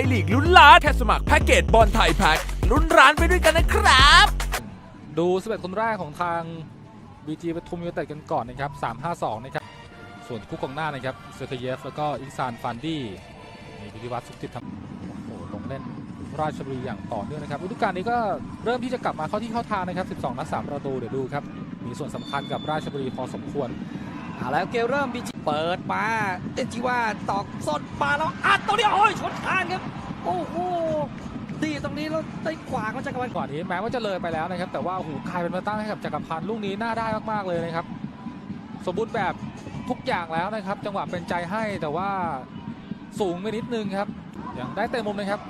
ยลีกลุ้นล้านแค่สมัครแพ็กเกจบอลไทยแพ็กลุ้นร้านไปด้วยกันนะครับ ดู11คนแรกของทาง BG ปทุมยูเต็ดกันก่อนนะครับ 3-5-2 นะครับ ส่วนคู่กองหน้านะครับเซอร์เกเยฟแล้วก็อิกซานฟันดี้มีพิธิวัฒน์สุขจิตทำโอ้โหลงเล่นราชบุรีอย่างต่อเนื่องนะครับฤดูกาลนี้ก็เริ่มที่จะกลับมาเข้าที่เข้าทางนะครับ 12 นัด 3 ประตูเดี๋ยวดูครับ มีส่วนสำคัญกับราชบุรีพอสมควร เอาแล้วเกมเริ่มบีจีเปิดมาเอ็นจีว่าตอกสดมาแล้วอัดตรงนี้โอ้ยชนคานครับ โอ้โหดีตรงนี้แล้วได้ขวางก็จะกระวันก่อนนี้แม้ว่าจะเลยไปแล้วนะครับ แต่ว่าหกลายเป็นมาตั้งให้กับจักรพันธ์ลูกนี้น่าได้มากๆเลยนะครับ สมบูรณ์แบบทุกอย่างแล้วนะครับ จังหวะเป็นใจให้แต่ว่าสูงไปนิดนึงครับยังได้เต็มมุมนะครับ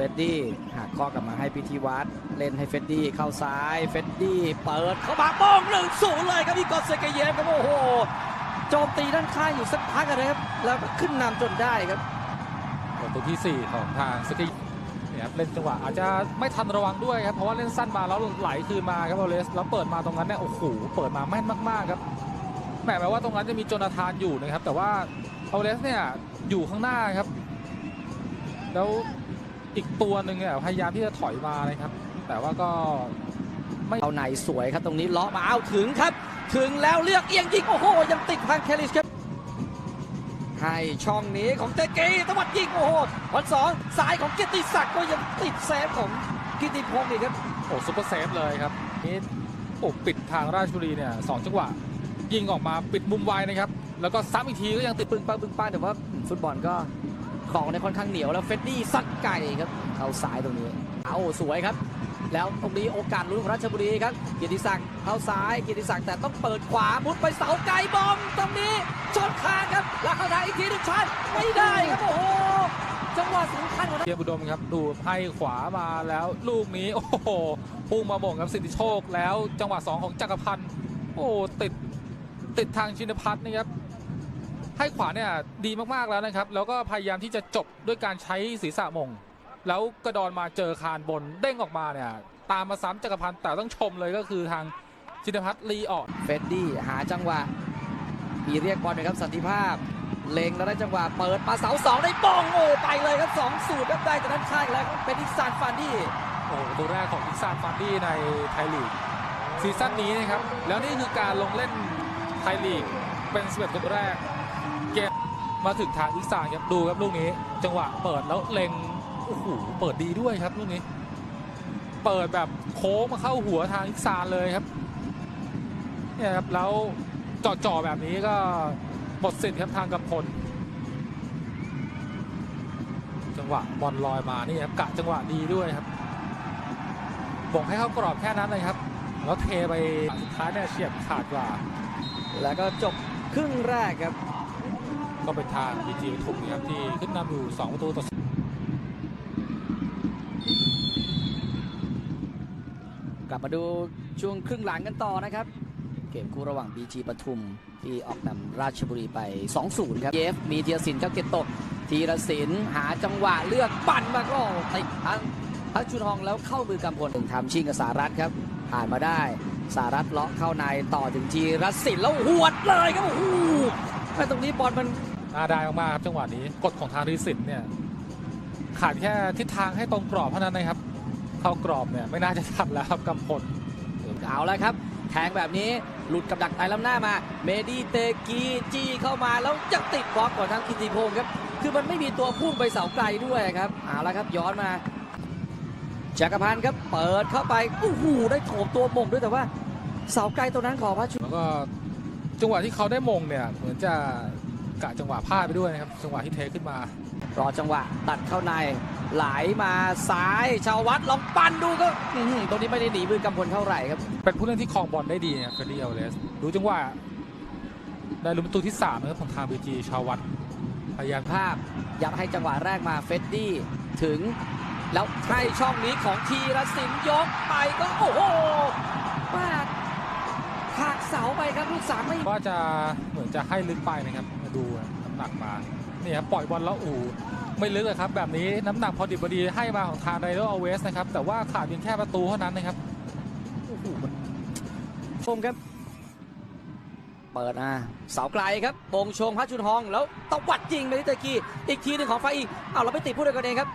เฟดดี้หักข้อกลับมาให้พิธีวัตรเล่นให้เฟดดี้เข้าซ้ายเฟดดี้เปิดเข้ามาป้องหนึ่งศูนย์เลยครับพี่กอตเซเกเยฟครับโอ้โหโจมตีด้านข้างอยู่สักพักนะครับแล้วก็ขึ้นนำจนได้ครับประตูที่ 4 ของทางสกีเนี่ยครับเล่นจังหวะอาจจะไม่ทันระวังด้วยครับเพราะว่าเล่นสั้นมาแล้วไหลคืนมาครับโอเลสแล้วเปิดมาตรงนั้นเนี่ยโอ้โหเปิดมาแม่นมากๆครับแหมแม้ว่าตรงนั้นจะมีโจนาธานอยู่นะครับแต่ว่าโอเลสเนี่ยอยู่ข้างหน้าครับ แล้ว อีกตัวหนึ่งเนี่ยพยายามที่จะถอยมานะครับ แต่ว่าก็เอาในสวยครับตรงนี้เลาะมาเอาถึงครับ ถึงแล้วเลือกเอียงยิงโอ้โหยังติดทางแคลิสครับให้ช่องนี้ของเตกีตวัดยิงโอ้โหวันสองสายของเกียรติศักดิ์ก็ยังติดเซฟของกิติพงศ์อีกครับโอ้ซุปเปอร์เซฟเลยครับนี่โอ้ปิดทางราชบุรีเนี่ยสองจังหวะยิงออกมาปิดมุมไวนะครับ แล้วก็ซ้ำอีกทีก็ยังติดปึ้งปังปึ้งปังแต่ว่าฟุตบอลก็ ของในค่อนข้างเหนียวแล้วเฟดดี้ซัดไก่ครับเข้าซ้ายตรงนี้เอาสวยครับ แล้วตรงนี้โอกาสลุ้นของราชบุรีครับเกียรติศักดิ์เข้าซ้ายเกียรติศักดิ์แต่ต้องเปิดขวามุดไปเสาไกลบอมตรงนี้ชนคานครับแล้วเข้าทางอีกทีหนึ่งชันไม่ได้ครับโอ้โหจังหวะสำคัญของเทียบุดมครับดูให้ขวามาแล้วลูกนี้โอ้โหพุ่งมาบ่งครับสิทธิโชคแล้วจังหวะ2ของจักรพันธ์โอ้ติดติดทางชินพัฒน์นะครับ ให้ขวาเนี่ยดีมากๆแล้วนะครับ แล้วก็พยายามที่จะจบด้วยการใช้ศีรษะมง แล้วกระดอนมาเจอคานบนเด้งออกมาเนี่ยตามมาซ้ำจักรพันธ์แต่ต้องชมเลยก็คือทางชินพัฒน์ลีออดเฟดดี้หาจังหวะมีเรียกบอลนะครับสันติภาพ เล็งแล้วได้จังหวะเปิดมาเสาสองได้ป้องโอ้ไปเลยครับสองสูตรครับได้แต่นั้นข้างแล้วครับเป็นอิกซานฟานดี้โอ้โหตัวแรกของอิกซานฟานดี้ในไทยลีกซีซั่นนี้นะครับแล้วนี่คือการลงเล่นไทยลีกเป็น11คนแรก เกมมาถึงทางอิกซานครับดูครับลูกนี้ จังหวะเปิดแล้วเล็งโอ้โหเปิดดีด้วยครับลูกนี้ เปิดแบบโค้งมาเข้าหัวทางอิกซานเลยครับเนี่ยครับแล้วจ่อๆแบบนี้ก็หมดสิทธิ์ครับทางกำพลจังหวะบอลลอยมานี่ครับกะจังหวะดีด้วยครับบ่งให้เข้ากรอบแค่นั้นเลยครับ แล้วเทไปสุดท้ายเนี่ยเฉียบขาดกว่า แล้วก็จบครึ่งแรกครับ ก็เป็นทางบีจีปทุมนะครับที่ขึ้นนำอยู่ 2 ประตูต่อกลับมาดูช่วงครึ่งหลังกันต่อนะครับ เกมคู่ระหว่าง BG ปทุมที่ออกนำราชบุรีไป 2-0 ครับเยฟมีเทียสินครับเก็บตกธีรศิลป์หาจังหวะเลือกปั่นมาก็ติดทั้งพัชชุนทองแล้วเข้ามือกำพลทำชิงกับสารัตครับ ผ่านมาได้สารัตเลาะเข้าในต่อถึงจีรศิลป์แล้วหวดเลยครับโอ้โหแต่ตรงนี้บอลมันาได้มากๆครับจังหวะนี้กฎของทางริสิตเนี่ยขาดแค่ทิศทางให้ตรงกรอบเท่านั้นนะครับ เข้ากรอบเนี่ยไม่น่าจะทันแล้วครับกำพลเอาแล้วครับ แทงแบบนี้หลุดกับดักไตล้ำหน้ามา เมดีเตกีจีเข้ามาแล้วยังติดบล็อกของทางกิติพงศ์ครับ คือมันไม่มีตัวพุ่งไปเสาไกลด้วยครับเอาแล้วครับย้อนมาจักรพันธ์ครับเปิดเข้าไปโอ้โหได้โถมตัวมงด้วยแต่ว่าเสาไกลตัวนั้นของพระชุแล้วก็จังหวะที่เขาได้มงเนี่ยเหมือนจะ กะจังหวะพลาดไปด้วยนะครับ จังหวะที่เทขึ้นมา รอจังหวะตัดเข้าในไหลมาซ้ายชาววัดลองปั่นดูก็อื้อหือตรงนี้ไม่ได้หนีมือกำพลเท่าไหร่ครับเป็นผู้เล่นที่ครองบอลได้ดีนะครับเฟรดดี้เอลเลสดูจังหวะได้ลุ้นประตูที่3นะครับของทางบีจีชาววัดพยายามภาพยัดให้จังหวะแรกมาเฟดดี้ถึง แล้วให้ช่องนี้ของทีรศิลป์ยกไปก็โอ้โหมาหักเสาไปครับลูกสามไม่ว่าจะเหมือนจะให้ลึกไปนะครับมา ดูน้ำหนักมานี่ครับปล่อยบอลแล้วอู่ไม่ลึกเลยครับ แบบนี้น้ำหนักพอดิบพอดีให้มาของทางไดโรอเวสนะครับ แต่ว่าขาดเพียงแค่ประตูเท่านั้นนะครับโอ้โหมันชมครับเเปิดนะเสาไกลครับโปงชงพัชชุนฮอง แล้วตะวัดยิงไปที่ตะกี้อีกทีหนึ่งของไฟอีกอ้าวเราไปติดผู้ใดกันเองครับ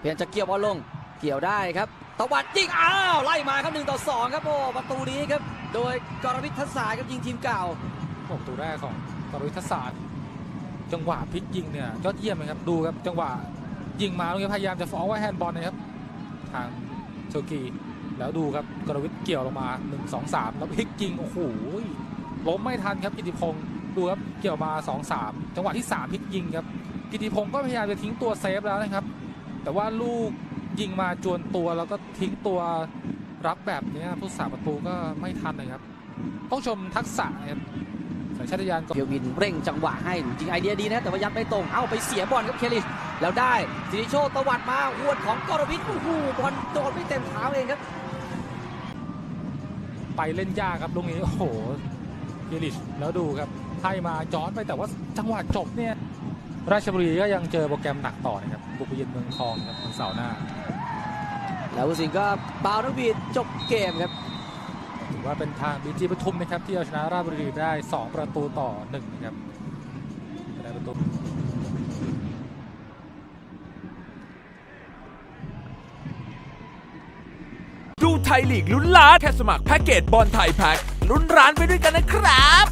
เพียงจะเกี่ยวบอลลงเกี่ยวได้ครับตะวัดยิงอ้าวไล่มาครับหนึ่งต่อสองครับโอ้ประตูนี้ครับ โดยกรวิทย์ทัศสายครับยิงทีมเก่าผมตัวแรกของ กรวิทศาสตร์จังหวะพลิกยิงเนี่ยยอดเยี่ยมเลยครับดูครับจังหวะยิงมาตรงนี้พยายามจะฟ้องว่าแฮนด์บอลนะครับทางเชอร์กีแล้วดูครับกรวิทเกี่ยวลงมา 1 2 3 แล้วพลิกยิงโอ้โหล้มไม่ทันครับกิติพงศ์ดูครับเกี่ยวมา 2 3 จังหวะที่ 3พลิกยิงครับกิติพงศ์ก็พยายามจะทิ้งตัวเซฟแล้วนะครับ แต่ว่าลูกยิงมาจวนตัวแล้วก็ทิ้งตัวรับแบบนี้ผู้สาประตูก็ไม่ทันเลยครับ ต้องชมทักษะนะครับ สัญชาตญาณก่อนเพียววินเร่งจังหวะให้จริงไอเดียดีนะแต่ว่ายัดไม่ตรงเอ้าไปเสียบอลครับเคลิชแล้วได้สิริโชตตวัดมาหวดของกรวิทย์โอ้โหบอลโดนไม่เต็มเท้าเองครับ ไปเล่นยากครับลูกนี้โอ้โหเยลิชแล้วดูครับให้มาย้อนไปแต่ว่าจังหวะจบเนี่ยราชบุรีก็ยังเจอโปรแกรมหนักต่อนะครับบุกไปเยือนเมืองทองครับวันเสาร์หน้า แล้วผู้สินก็เปานักบีดจบเกมครับถื อว่าเป็นทางบีจีปทุมนะครับที่เอาชนะราชบุรีได้ 2 ประตูต่อ1นะครับได้ประตูดูไทยลีกลุ้นล้านแค่สมัครแพ็กเกจบอลไทยแพ็กลุ้นร้านไปด้วยกันนะครับ